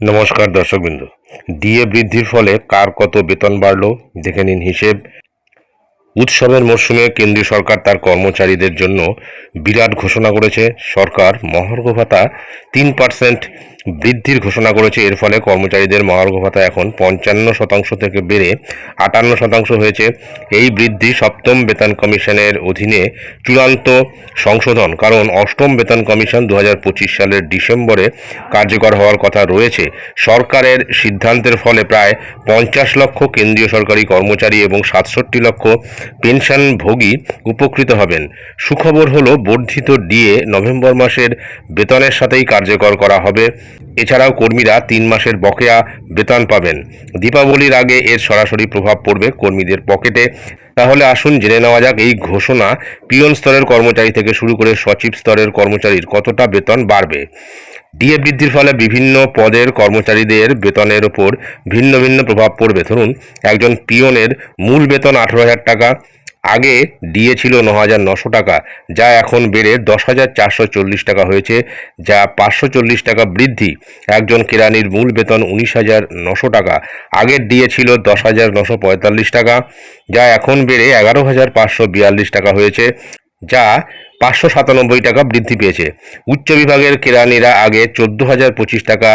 নমস্কার দর্শকবৃন্দ। ডিএ বৃদ্ধির ফলে কার কত বেতন বাড়ল? দেখে নিন হিসেব। উৎসবের মরশুমে কেন্দ্রীয় সরকার তার কর্মচারীদের জন্য বিরাট ঘোষণা করেছে। সরকার মহার্ঘ ভাতা তিন পার্সেন্ট বৃদ্ধির ঘোষণা করেছে। এর ফলে কর্মচারীদের মহার্ঘ ভাতা এখন পঞ্চান্ন শতাংশ থেকে বেড়ে আটান্ন শতাংশ হয়েছে। এই বৃদ্ধি সপ্তম বেতন কমিশনের অধীনে চূড়ান্ত সংশোধন, কারণ অষ্টম বেতন কমিশন দু হাজার পঁচিশ সালের ডিসেম্বরে কার্যকর হওয়ার কথা রয়েছে। সরকারের সিদ্ধান্তের ফলে প্রায় পঞ্চাশ লক্ষ কেন্দ্রীয় সরকারি কর্মচারী এবং সাতষট্টি লক্ষ পেনশনভোগী উপকৃত হবেন। সুখবর হলো, বর্ধিত ডিএ নভেম্বর মাসের বেতনের সাথেই কার্যকর করা হবে। এছাড়াও কর্মীরা তিন মাসের বকেয়া বেতন পাবেন। দীপাবলির আগে এর সরাসরি প্রভাব পড়বে কর্মীদের পকেটে। তাহলে আসুন জেনে নেওয়া যাক, এই ঘোষণা পিয়ন স্তরের কর্মচারী থেকে শুরু করে সচিব স্তরের কর্মচারীর কতটা বেতন বাড়বে। ডিএ বৃদ্ধির ফলে বিভিন্ন পদের কর্মচারীদের বেতনের ওপর ভিন্ন ভিন্ন প্রভাব পড়বে। ধরুন, একজন পিয়নের মূল বেতন আঠেরো হাজার টাকা, আগে ডিএ ছিল ন হাজার নশো টাকা, যা এখন বেড়ে দশ হাজার চারশো চল্লিশ টাকা হয়েছে, যা পাঁচশো চল্লিশ টাকা বৃদ্ধি। একজন কেরানির মূল বেতন উনিশ হাজার নশো টাকা, আগের ডিএ ছিল দশ হাজার নশো পঁয়তাল্লিশ টাকা, যা এখন বেড়ে এগারো হাজার পাঁচশো বিয়াল্লিশ টাকা হয়েছে, যা পাঁচশো সাতানব্বই টাকা বৃদ্ধি পেয়েছে। উচ্চ বিভাগের কেরানিরা আগে চোদ্দ হাজার পঁচিশ টাকা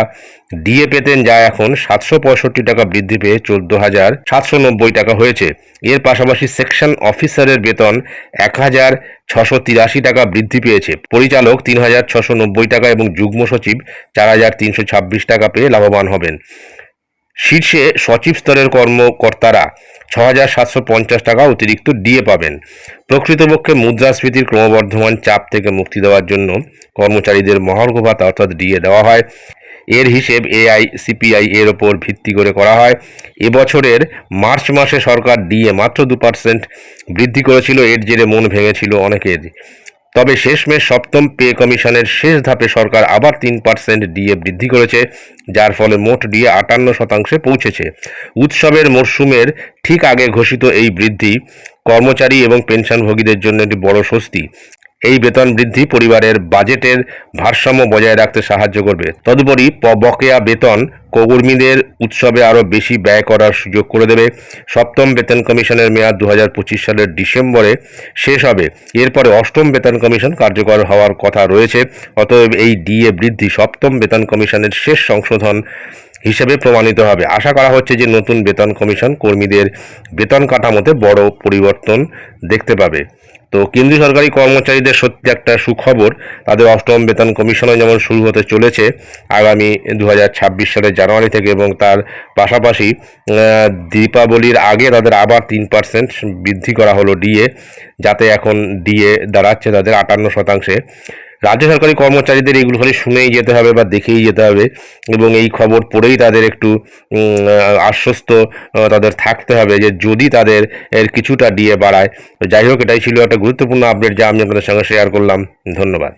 ডিএ পেতেন, যা এখন সাতশো পঁয়ষট্টি টাকা বৃদ্ধি পেয়ে চোদ্দ হাজার সাতশো নব্বই টাকা হয়েছে। এর পাশাপাশি সেকশন অফিসারের বেতন এক হাজার ছশো তিরাশি টাকা বৃদ্ধি পেয়েছে। পরিচালক তিন হাজার ছশো নব্বই টাকা এবং যুগ্ম সচিব চার হাজার তিনশো ছাব্বিশ টাকা পেয়ে লাভবান হবেন। শীর্ষে সচিব স্তরের কর্মকর্তারা ছ হাজার সাতশো পঞ্চাশ টাকা অতিরিক্ত ডিএ পাবেন। প্রকৃতপক্ষে মুদ্রাস্ফীতির ক্রমবর্ধমান চাপ থেকে মুক্তি দেওয়ার জন্য কর্মচারীদের মহার্ঘ ভাতা অর্থাৎ ডিএ দেওয়া হয়। এর হিসেব এআই, সিপিআই এর ওপর ভিত্তি করে করা হয়। এবছরের মার্চ মাসে সরকার ডিএ মাত্র দু পার্সেন্ট বৃদ্ধি করেছিল, এর জেরে মন ভেঙেছিল অনেকের। তবে শেষমেশ সপ্তম পে কমিশনের শেষ ধাপে সরকার আবার তিন পার্সেন্ট ডিএ বৃদ্ধি করেছে, যার ফলে মোট ডিএ আটান্ন শতাংশে পৌঁছেছে। উৎসবের মরশুমের ঠিক আগে ঘোষিত এই বৃদ্ধি কর্মচারী এবং পেনশনভোগীদের জন্য একটি বড় স্বস্তি। এই বেতন বৃদ্ধি পরিবারের বাজেটের ভারসাম্য বজায় রাখতে সাহায্য করবে। তদুপরি বকেয়া বেতন কর্মীদের উৎসবে আরও বেশি ব্যয় করার সুযোগ করে দেবে। সপ্তম বেতন কমিশনের মেয়াদ দু হাজার পঁচিশ সালের ডিসেম্বরে শেষ হবে। এরপরে অষ্টম বেতন কমিশন কার্যকর হওয়ার কথা রয়েছে। অতএব এই ডিএ বৃদ্ধি সপ্তম বেতন কমিশনের শেষ সংশোধন হিসেবে প্রমাণিত হবে। আশা করা হচ্ছে যে নতুন বেতন কমিশন কর্মীদের বেতন কাঠামোতে বড় পরিবর্তন দেখতে পাবে। তো কেন্দ্রীয় সরকারি কর্মচারীদের সত্যি একটা সুখবর, তাদের অষ্টম বেতন কমিশনও যেমন শুরু হতে চলেছে আগামী দু হাজার ছাব্বিশ সালের জানুয়ারি থেকে এবং তার পাশাপাশি দীপাবলির আগে তাদের আবার তিন পার্সেন্ট বৃদ্ধি করা হলো ডিএ, যাতে এখন ডিএ দাঁড়াচ্ছে তাদের আটান্ন শতাংশে। রাজ্য সরকারি কর্মচারীদের এইগুলো খালি শুনেই যেতে হবে বা দেখেই যেতে হবে এবং এই খবর পড়েই তাদের একটু আশ্বস্ত তাদের থাকতে হবে যে যদি তাদের এর কিছুটা ডিএ বাড়ায়। যাই হোক, এটাই ছিল একটা গুরুত্বপূর্ণ আপডেট যা আমি আপনাদের সঙ্গে শেয়ার করলাম। ধন্যবাদ।